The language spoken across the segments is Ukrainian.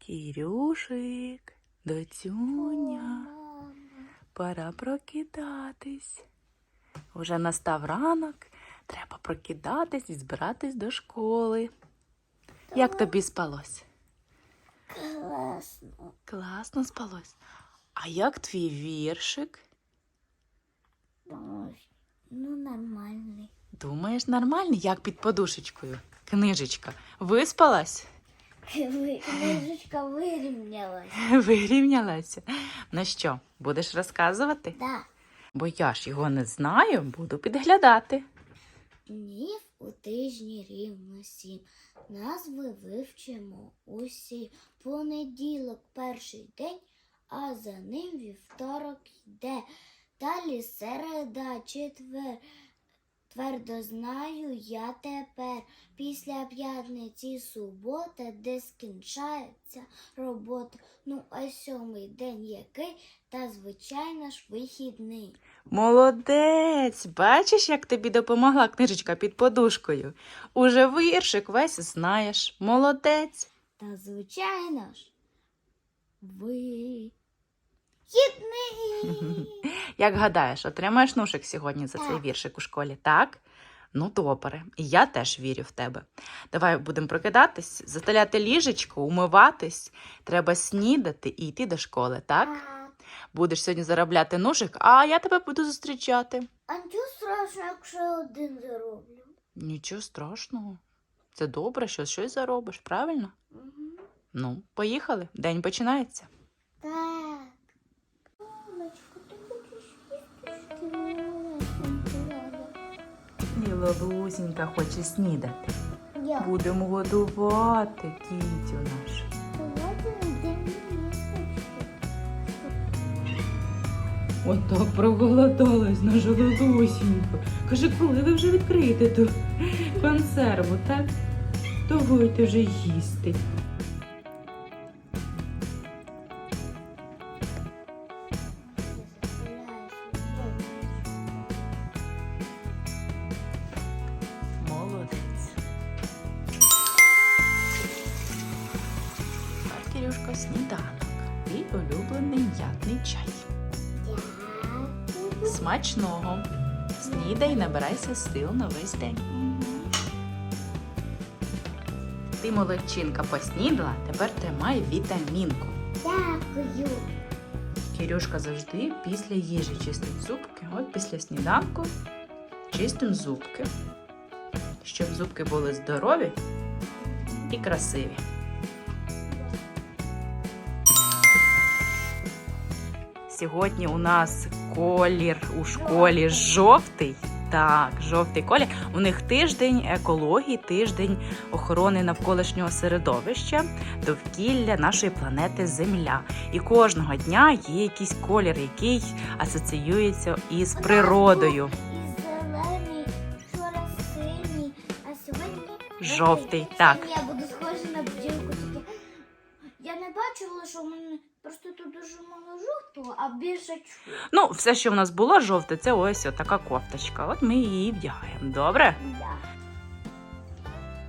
Кірюшик, доцюня, пора прокидатись. Уже настав ранок, треба прокидатись і збиратись до школи. Як тобі спалось? Класно. Класно спалось. А як твій віршик? Ну, нормальний. Думаєш, нормальний, як під подушечкою? Книжечка. Виспалась? Ви- Книжечка вирівнялась. Вирівнялася. Ну що, будеш розказувати? Да. Бо я ж його не знаю, буду підглядати. Днів у тижні рівно сім. Назви вивчимо усі. Понеділок перший день, а за ним вівторок йде. Далі середа, четвер. Твердо знаю я тепер. Після п'ятниці субота, де скінчається робота. Ну, а сьомий день який, та звичайно ж вихідний. Молодець! Бачиш, як тобі допомогла книжечка під подушкою. Уже віршик весь знаєш. Молодець. Та звичайно ж. Ви. Єдний. Як гадаєш, отримаєш нушик сьогодні за цей віршик у школі, так? Ну, добре. І я теж вірю в тебе. Давай будемо прокидатись, застеляти ліжечко, умиватись. Треба снідати і йти до школи, так? Будеш сьогодні заробляти нушик, а я тебе буду зустрічати. А нічого страшного, якщо я один зароблю. Нічого страшного. Це добре, що щось заробиш, правильно? Угу. Ну, поїхали. День починається. І хоче снідати. Я. Будемо годувати кітю нашу. От так проголодалась наша Лолусінька. Каже, коли ви вже відкриєте ту консерву, так? Давайте вже їсти. Набирайся сил на весь день. Ти молодчинка поснідала, тепер тримай вітамінку. Дякую. Кирюшка завжди після їжі чистить зубки. От після сніданку чистим зубки, щоб зубки були здорові і красиві. Сьогодні у нас колір у школі жовтий. Так, жовтий колір. У них тиждень екології, тиждень охорони навколишнього середовища, довкілля нашої планети Земля. І кожного дня є якийсь колір, який асоціюється із природою. І зелений, вчора синій, а сьогодні Жовтий, так. Я буду схожа на бджілку. Я не бачила, що в мене просто тут дуже мало жовтого, а більше чого. Ну, все, що в нас було жовте, це ось така кофточка. От ми її вдягаємо. Добре? Да.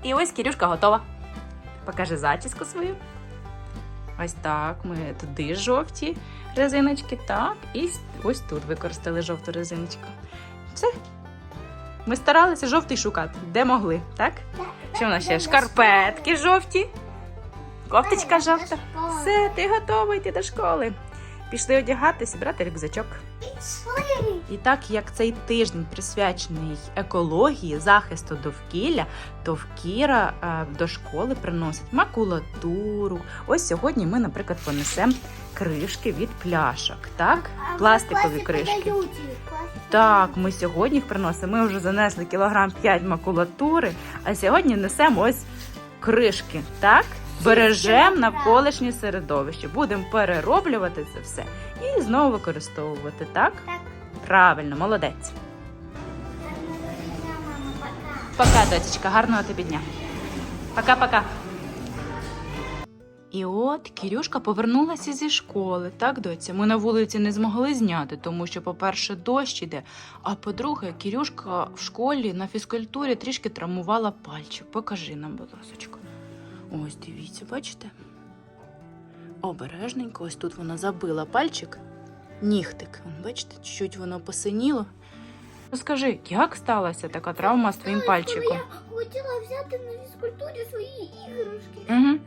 І ось Кірюшка готова. Покажи зачіску свою. Ось так. Ми туди жовті резиночки, так. І ось тут використали жовту резиночку. Все. Ми старалися жовтий шукати, де могли, так? Що в нас ще? Шкарпетки жовті. Кофточка жовта. Все, ти готова йти до школи. Пішли одягатись, брати рюкзачок. І так як цей тиждень присвячений екології, захисту довкілля, то вкіра е, до школи приносить макулатуру. Ось сьогодні ми, наприклад, понесемо кришки від пляшок. Так, пластикові кришки. Так, ми сьогодні їх приносимо. Ми вже занесли кілограм 5 макулатури, а сьогодні несемо ось кришки. Так, бережемо навколишнє середовище. Будемо перероблювати це все і знову використовувати. Так, Так. правильно, молодець. Пока, дочечка, гарного тобі дня. Пока-пока. І от Кірюшка повернулася зі школи, так, доця? Ми на вулиці не змогли зняти, тому що, по-перше, дощ іде. А по-друге, Кірюшка в школі на фізкультурі трішки травмувала пальчик. Покажи нам, будь ласочка. Ось, дивіться, бачите? Обережненько, ось тут вона забила пальчик, нігтик. Бачите, чуть воно посиніло. Розкажи, як сталася така травма з твоїм пальчиком? Я хотіла взяти на фізкультурі свої іграшки, Угу.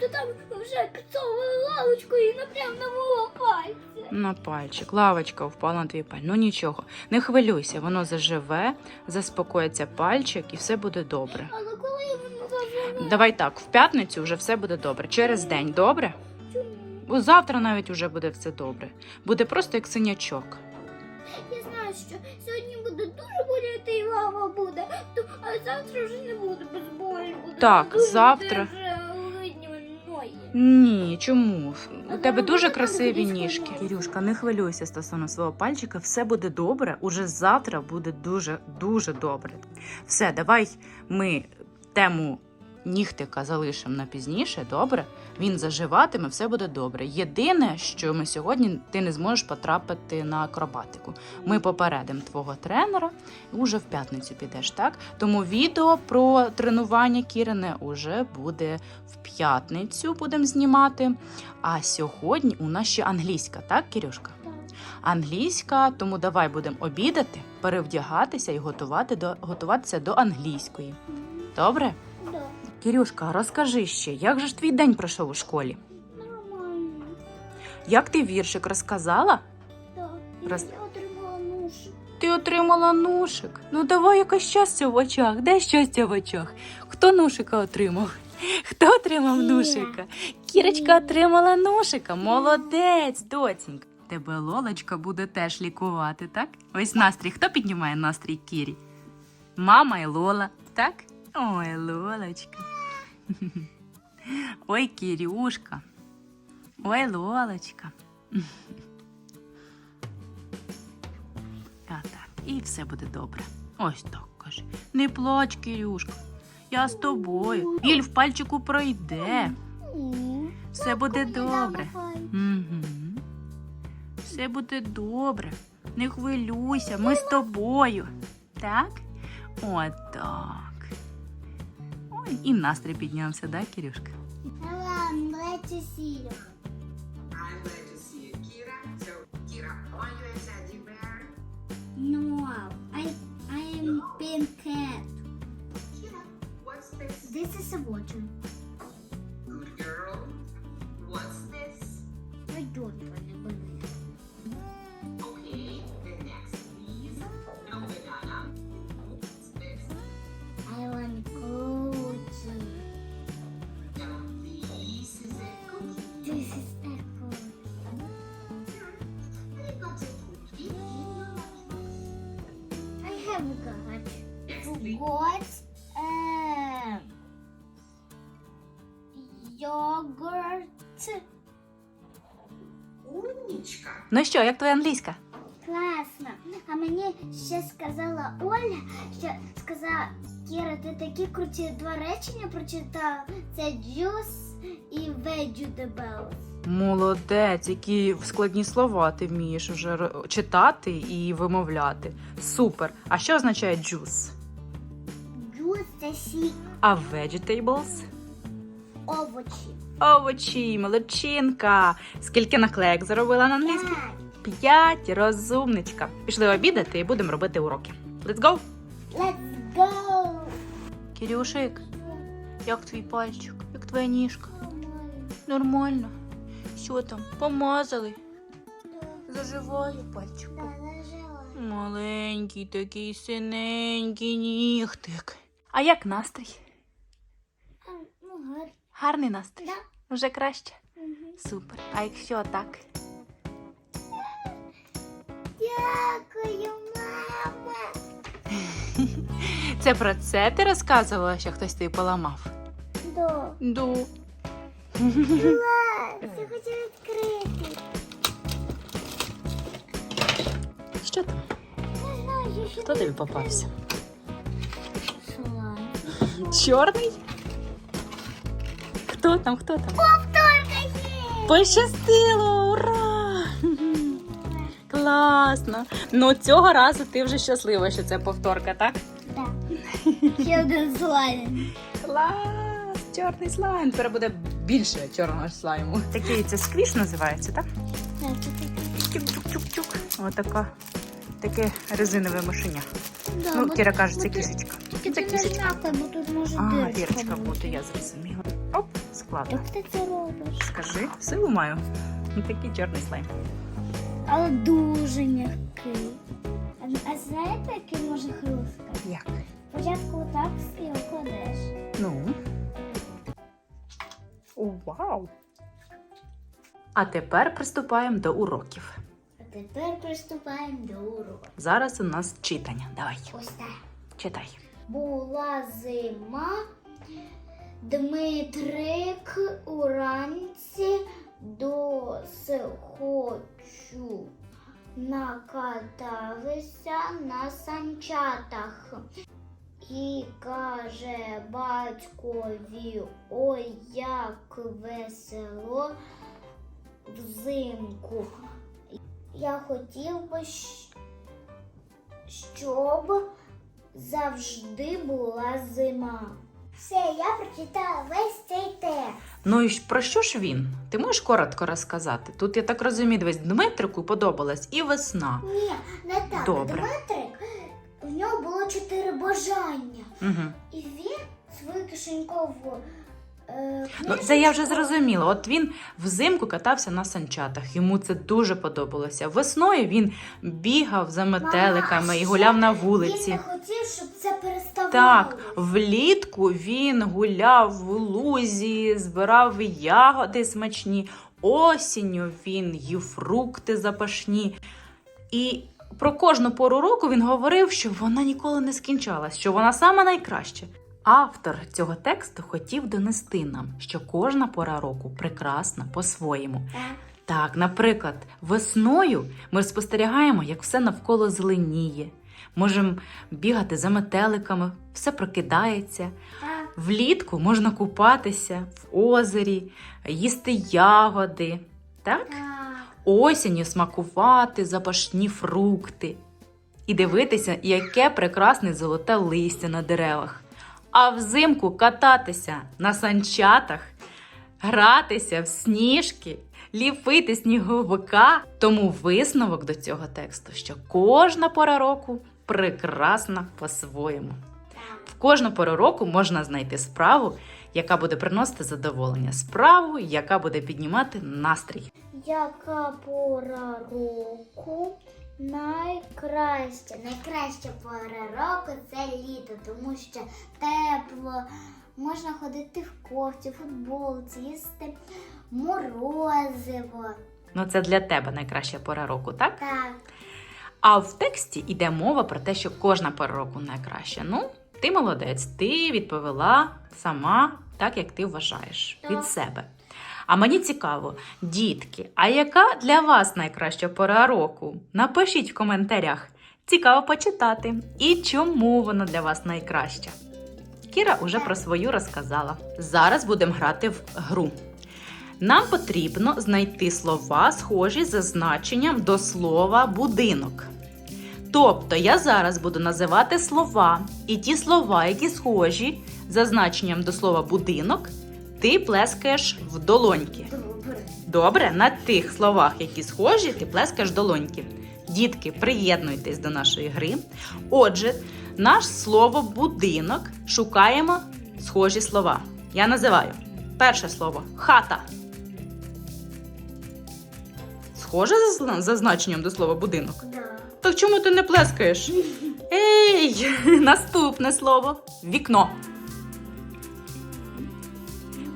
то там вже підсовували лавочку і напрям на мого пальця. На пальчик, лавочка впала на твій пальчик. Ну нічого, не хвилюйся, воно заживе, заспокоїться пальчик і все буде добре. Але? Давай так, в п'ятницю вже все буде добре. Через день, добре? Бо завтра навіть уже буде все добре. Буде просто як синячок. Я знаю, що сьогодні буде дуже боліти і лава буде, то, а завтра вже не буде без болі. Буде Так, дуже завтра-. Ні, чому? У А тебе дуже красиві ніжки. Кірюшка, не хвилюйся стосовно свого пальчика, все буде добре. Уже завтра буде дуже дуже добре. Все, давай ми тему нігтика залишимо на пізніше. Добре, він заживатиме, все буде добре. Єдине, що ми сьогодні ти не зможеш потрапити на акробатику. Ми попередимо твого тренера, і уже в п'ятницю підеш, так? Тому відео про тренування Кірине уже буде в п'ятницю будемо знімати. А сьогодні у нас ще англійська, так, Кірюшка? Англійська, тому давай будемо обідати, перевдягатися і готувати до, готуватися до англійської. Добре? Кірюшка, розкажи ще, як же ж твій день пройшов у школі? нормально. Як ти віршик розказала? Так, Роз- я отримала нож. Ти отримала нушик. Ну давай якось щастя в очах. Де щастя в очах? Хто нушика отримав? Хто отримав Кіра. нушика? Кірочка отримала нушика. Молодець, доцінька. Тебе Лолочка буде теж лікувати, так? Ось настрій. Хто піднімає настрій Кірі? Мама і Лола, так? Ой, Лолочка. Ой, Кірюшка. Ой, Лолочка. А так, і все буде добре. Ось так каже. Не плач, Кирюшка. Я з тобою. Біль в пальчику пройде. Все буде добре. Все буде добре. Не хвилюйся, ми з тобою. Так? Отак. І настрій піднявся, да, Кирюшка? Hello, давайте glad Yes, please. what um yogurt. Умничка. Ну що, як твоя англійська? Класно. А мені ще сказала Оля, що сказала Кіра, ти такі круті два речення прочитала. Це juice і vegetables. Молодець, які складні слова ти вмієш вже читати і вимовляти. Супер. А що означає juice? Це сік, А vegetables? овочі. Овочі, молодчинка. Скільки наклеїк заробила на англійській? П'ять, розумничка. Пішли обідати і будемо робити уроки. Let's go! Let's go. Кирюшик, як твій пальчик, як твоя ніжка? Нормально. Що там? Помазали? Заживає пальчик. Маленький такий синенький нігтик. А як настрій? Ну, гарно. Гарний настрій? Да. Вже краще. Мгм. Супер. А якщо так? Дякую, мама. Це про це ти розказувала, що хтось тобі поламав? Да. Ду. Клас, я хочу відкрити. Що там? Не знаю, що Хто тобі попався? Чорний? Хто там? Хто там? Повторка є. Пощастило! Ура! Класно! Ну цього разу ти вже щаслива, що це повторка, так? Да. Ще один слайм. Клас! Чорний слайм. Тепер буде більше чорного слайму. Такий це сквіш називається, так? Так. Чук-чук-чук. Отака. Таке резинове мишеня. Да, Ну, Кіра каже, це кішечка. Тільки Це ти не жмакай, бо тут може А, дірочка бути. я зрозуміла. Оп, складно. Як ти це робиш? Скажи, силу маю. Ну, такий чорний слайм. Але дуже м'який. А, а знаєте, який може хрускати? Як? Спочатку так і кладеш. Ну. О, вау! А тепер приступаємо до уроків. А тепер приступаємо до уроку. Зараз у нас читання. Давай, Ось так. читай. Була зима, Дмитрик уранці до схочу накаталися на санчатах. І каже батькові, ой, як весело взимку. Я хотів би, щоб завжди була зима. Все, я прочитала весь цей текст. Ну і про що ж він? Ти можеш коротко розказати? Тут я так розумію, дивись, Дмитрику подобалась і весна. Ні, не так. Добре. Дмитрик, в нього було чотири бажання. Угу. І він свою кишенькову. Е, Ну, це я вже зрозуміла. От він взимку катався на санчатах. Йому це дуже подобалося. Весною він бігав за метеликами Мама, і гуляв на Він вулиці. не хотів, щоб це переставалося. Так, влітку він гуляв в лузі, збирав ягоди смачні. Осінню він їв фрукти запашні. І про кожну пору року він говорив, що вона ніколи не скінчалась, що вона сама найкраща. Автор цього тексту хотів донести нам, що кожна пора року прекрасна по-своєму. Так. Наприклад, весною ми спостерігаємо, як все навколо зеленіє. Можемо бігати за метеликами, все прокидається. Влітку можна купатися в озері, їсти ягоди. Так. Осінню смакувати запашні фрукти. І дивитися, яке прекрасне золоте листя на деревах. А взимку кататися на санчатах, гратися в сніжки, ліпити сніговика. Тому висновок до цього тексту, що кожна пора року прекрасна по-своєму. В кожну пору року можна знайти справу, яка буде приносити задоволення, справу, яка буде піднімати настрій. Яка пора року найкраща? Найкраща пора року це літо, тому що тепло, можна ходити в кофті, футболці, їсти морозиво. Ну, це для тебе найкраща пора року, так? Так, А в тексті йде мова про те, що кожна пора року найкраща. Ну, ти молодець, ти відповіла сама так, як ти вважаєш від себе. А мені цікаво, дітки, а яка для вас найкраща пора року? Напишіть в коментарях. Цікаво почитати. І чому вона для вас найкраща? Кіра уже про свою розказала. Зараз будемо грати в гру. Нам потрібно знайти слова, схожі за значенням до слова будинок. Тобто я зараз буду називати слова, і ті слова, які схожі за значенням до слова будинок, ти плескаєш в долоньки. добре. Добре, на тих словах, які схожі, ти плескаєш долоньки. Дітки, приєднуйтесь до нашої гри. Отже, наш слово будинок шукаємо схожі слова. Я називаю перше слово хата. Схоже за, за значенням до слова будинок. Да. Так чому ти не плескаєш? Ей! Наступне слово вікно.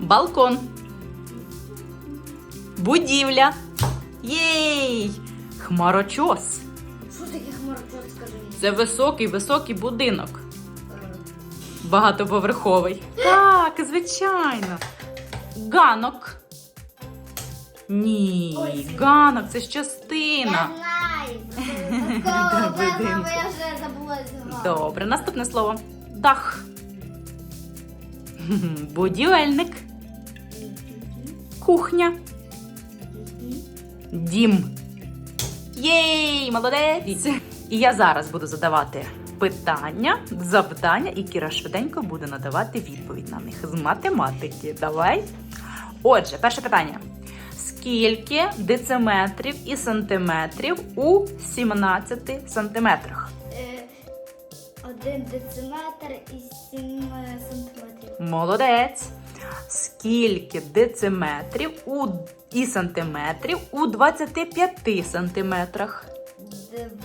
Балкон. Будівля. Єй! Хмарочос. Що таке хмарочос, скажи? Це високий високий будинок. Е, Багатоповерховий. Так, звичайно. Ганок. Ні, ганок це ж Я частина. знаю. Будинку. я вже забула знову. Добре, наступне слово. Дах. Будівельник. Кухня. Дім. Єй, молодець! І я зараз буду задавати питання, завдання, і Кіра швиденько буде надавати відповідь на них з математики. Давай. Отже, перше питання. Скільки дециметрів і сантиметрів у 17 сантиметрах? Е, один дециметр і сім е, сантиметрів. Молодець. Скільки дециметрів у і сантиметрів у 25 сантиметрах?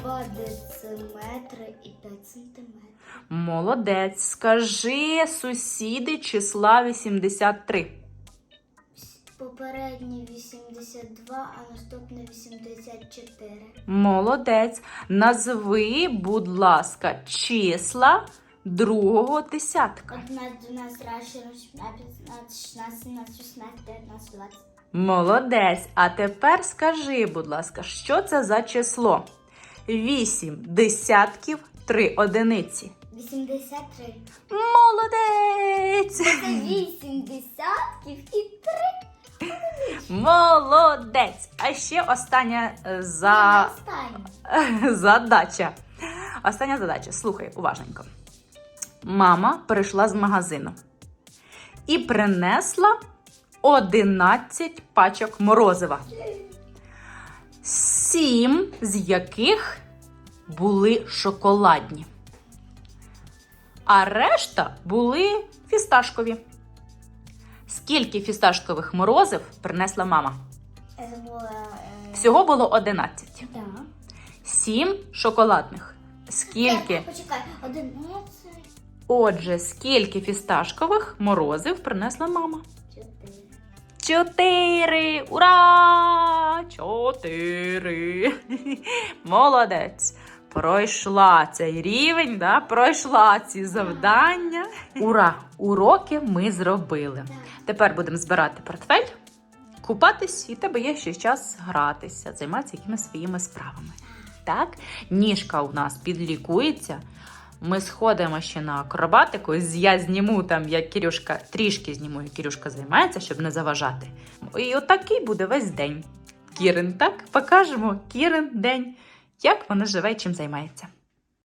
Два дециметри і п'ять сантиметрів. Молодець. Скажи сусіди числа 83. Попередній 82, а наступний 84. Молодець. Назви, будь ласка, числа другого десятка. 11, 12, 13, 14, 16, 17, 16, 19, 20. Молодець. А тепер скажи, будь ласка, що це за число? 8 десятків, 3 одиниці. 83. Молодець! Це 8 десятків і 3. Молодець! А ще остання е, за... Задача. Остання задача. Слухай уважненько. Мама прийшла з магазину і принесла 11 пачок морозива. Сім з яких були шоколадні. А решта були фісташкові. Скільки фісташкових морозив принесла мама? Всього було 11. Сім шоколадних. Скільки? Почекай, 11, Отже, скільки фісташкових морозив принесла мама? 4. Чотири! Ура! Чотири! Молодець! Пройшла цей рівень, да? пройшла ці завдання. Ура! Уроки ми зробили. Тепер будемо збирати портфель, купатись, і тебе є ще час гратися, займатися якимись своїми справами. Так, ніжка у нас підлікується. Ми сходимо ще на акробатику. Я зніму там, як Кірюшка, трішки зніму, як Кірюшка займається, щоб не заважати. І отакий буде весь день. Кірин, так? Покажемо Кірин день, як вона живе і чим займається.